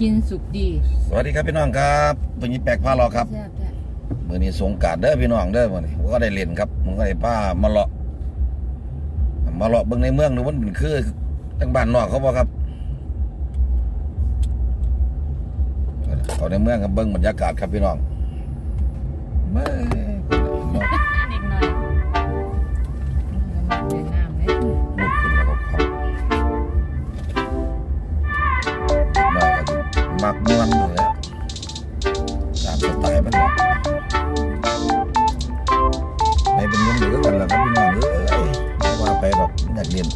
กินสุกดีสวัสดีครับพี่น้องครับตัวนี้แปลกผ้ารอครับแซ่บแท้มือนี้สงกรารเด้อพี่น้องเด้อมื้อนี้ผมก็ได้เล่นครับผมก็ได้ป้ามาเลาะมาเลาะเบิ่งในเมืองดูมันเป็นคือจังบ้านนอกเขาบ่ครับเขาในเมืองกับเบิ่งบรรยากาศครับพี่น้องแม่นอ มักม่วนอยู่แล้วตามสไตล์มันเนาะไม่เป็นเงินเหลือกันแล้วครับพี่น้องเอ้ยไม่ว่าไปหรอกอยากเรียน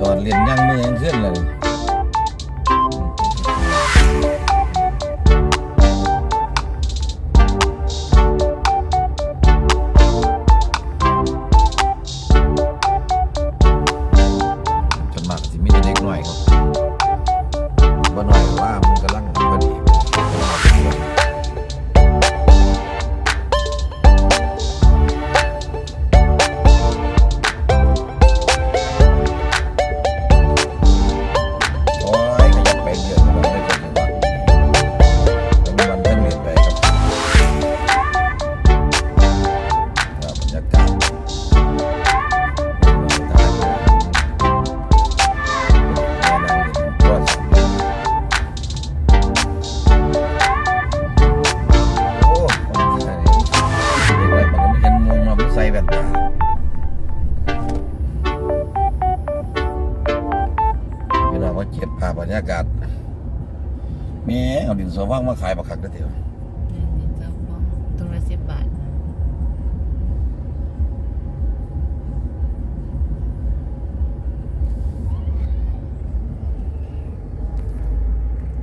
ตอนเรียนย่างมือยังขึ้นเลยจนมากที่มีแต่เด็กหน่อยครับ บ่ ใส่แว่นตาพี่น้องว่าเก็บภาพบรรยากาศแม่เอาดินสอว่างมาขายบักคักได้อเถียวนี่เจ้าของตัวละสิบบาท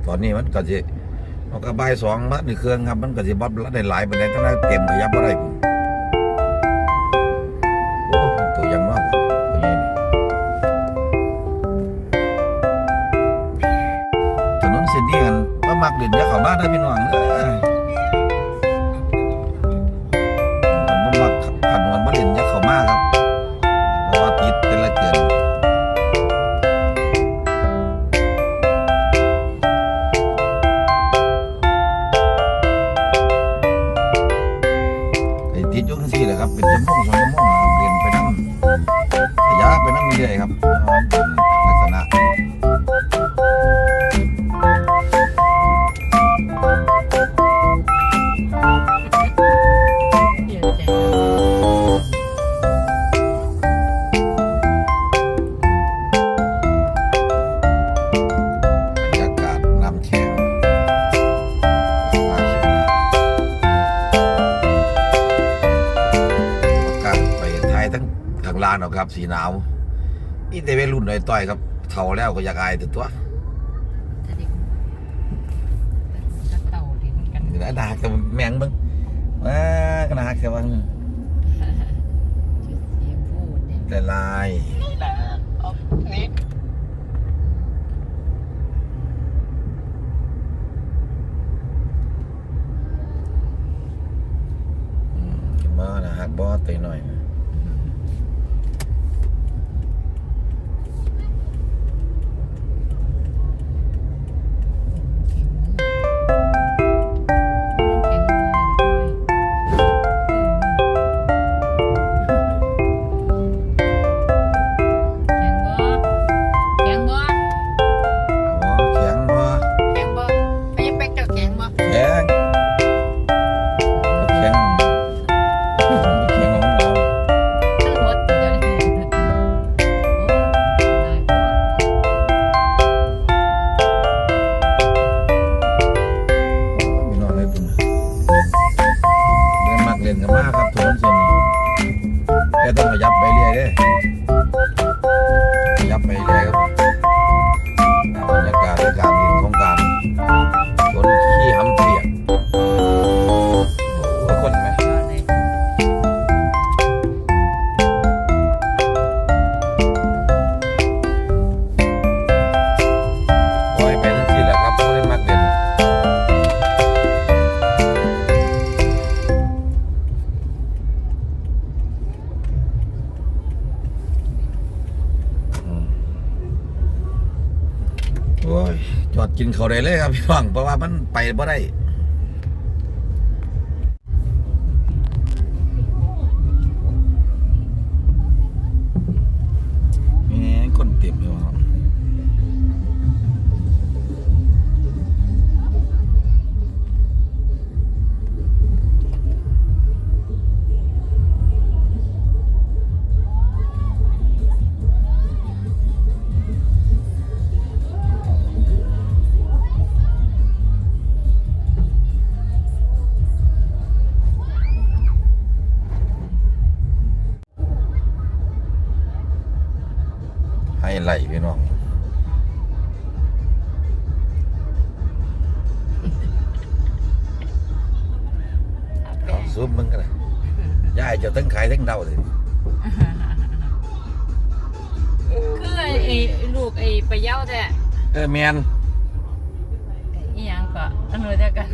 ตอนนี้มันก็จะมันก็บ่ายสองมาในเครื่องครับ มันก็จะบัดละได้หลายปานใดตั้งแต่เต็มขยับบ่ได้ ส้นนี้กันว่ามักเด่นจะเข้าบ้านได้อพี่น้องเด้อมันบ่มักขันมันบ่เด่นจะเข้ามาครับเพราะว่าติดแต่ละเกินไอ้ติดอยุ่จังซี่แหละครับเป็นชั่วโมงสองชั่วโมงนะครับเรียนไปนั่งขยะไปนั่งเรื่อยครับ ครับสีหนาวอีแต่เวรุ่นหน่อยต่อยครับเท่าแล้วก็อยากอายแต่ตัวจะเด็กจะเต่าดิมันกันนี่นะดากับแมงเบ้งมากนะแค่ว่าจุดเสียงพูดเนี่ยละลายอืมขึ้นมานะหักบอสไปหน่อยนะ กินเขาได้เลยครับพี่น้องเพราะว่ามันไปบ่ได้ ซุปมึงกันเลยยายเจะตั้งขายตั้งเดาเลยคือไอ้ไอ้ลูกไอ้ไปเย้าแต่เออแมนอีหยังก็อันนู้นแต่กัน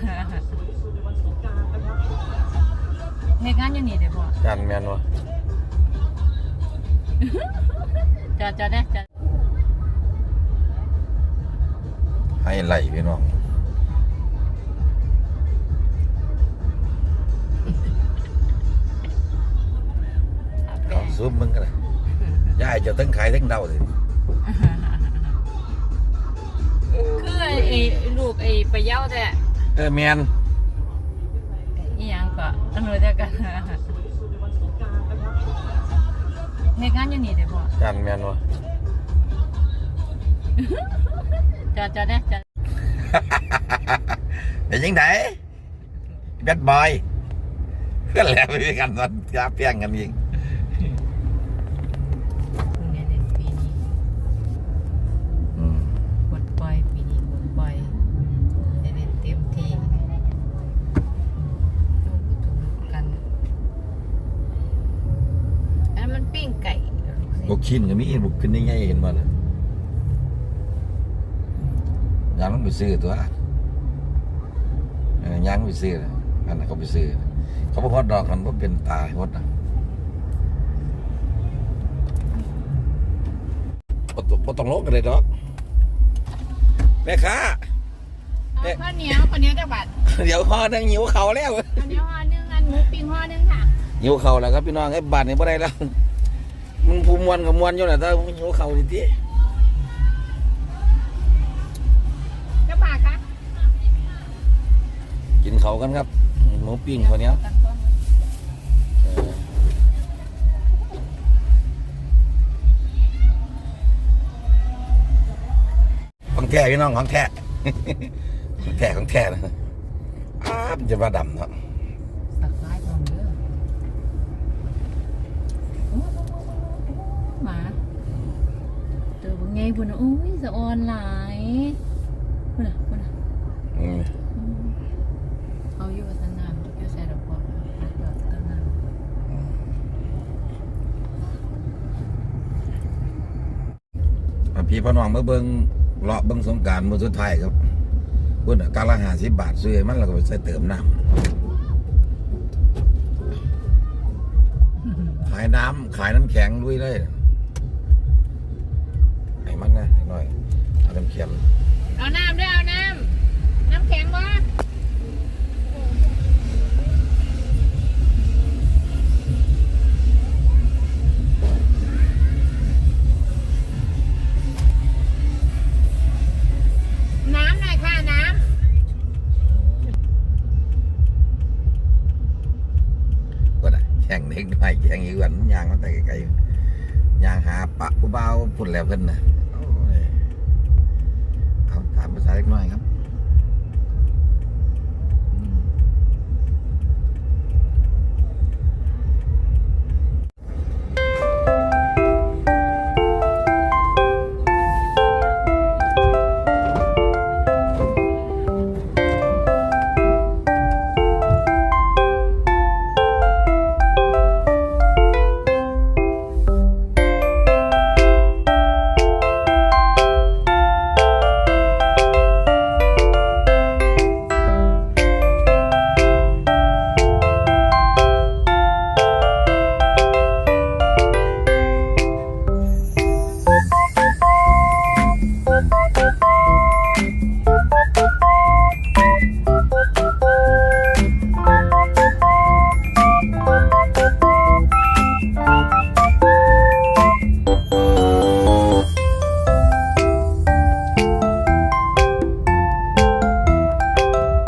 เหตุการณ์อยู่นี่เด้อพ่อยันแมนวะจอดจอดได้จอดให้ไหลพี่น้อง ซุปมึงกันเลยยายเจะตั้งขายตั้งเดาเลยคือไอ้ไอ้ลูกไอ้ไปเย้าแต่เออแมนอีหยังก็อันนู้นแต่กันเหตุการณ์อยู่นี่เด้อพ่อยันแมนวะจอดจอดได้จอดเป็นยังไงแบดบอยก็แล้วไปกันตอนยาเพียงกันยิง เพิ่งได้เล่นปีนี้ อืม กดปล่อยปีนี้กดปล่อยได้เล่นเต็มที่ลูกถูกกันอันนั้นมันปิ้งไก่ บ กชิ้นก็มีบุกขึ้นได้ไงเห็นบ่ล่ะยางต้องไปซื้อตัวเออยางไปซื้อนะอันนั้นเขาไปซื้อ เขาบอกฮอดดอกกันว่าเป็นตาฮอดนะบ่ต้องบ่ต้องลงกันเลยดอกแม่ค้าเอาข้าวเหนียวข้าวเหนียวจักบาทเดี๋ยวห่อนึงหิวเขาวแล้วข้าวเหนียวห่อหนึงอันหมูปิ้งห่อหนึงค่ะหิวเขาวแล้วครับพี่น้องไอ้บาทนี่บ่ได้แล้ว มึงภูมิมวนกับมวนอยู่น่ะแต่มึงหิวเขาวดิติจักบาทคะกินเขาวกันครับหมูปิ้งคนนี้ยเออของแท้พี่น้องของแท้ ของแท้ของแท้นะอ้ามันจะมาดำเนาะ สักไม้พร้อมเด้อโอ้โหหมาตัวเป็น ไงบุญนะอุ้ยสะออนหลายบุญนะบุญนะอืมเอาอยู่สนามอยู่ใส่ดอกบัวรักดอกสนามอะพี่พ่อน้องมาเบิ่งเลาะเบิ่งสงกรารมือสุดท้ายครับพุ่นน่ะการละห้าสิบบาทซื้อให้มันแล้วก็ไปใส่เติมน้ำขายน้ำขายน้ำแข็งด้วยเลย เอาน้ำแข็งเอาน้ำด้วยเอาน้ำน้ำแข็งบ่น้ำหน่อยค่ะน้ก็ได้แข่งเด็กน้อยแข่งอีกวันยางมันแต่ไกลๆยางหาปะผู้เบาพุ่นแล้วเพิ่นนะโอ้ยเอาตามภาษา เล็กน้อยครับ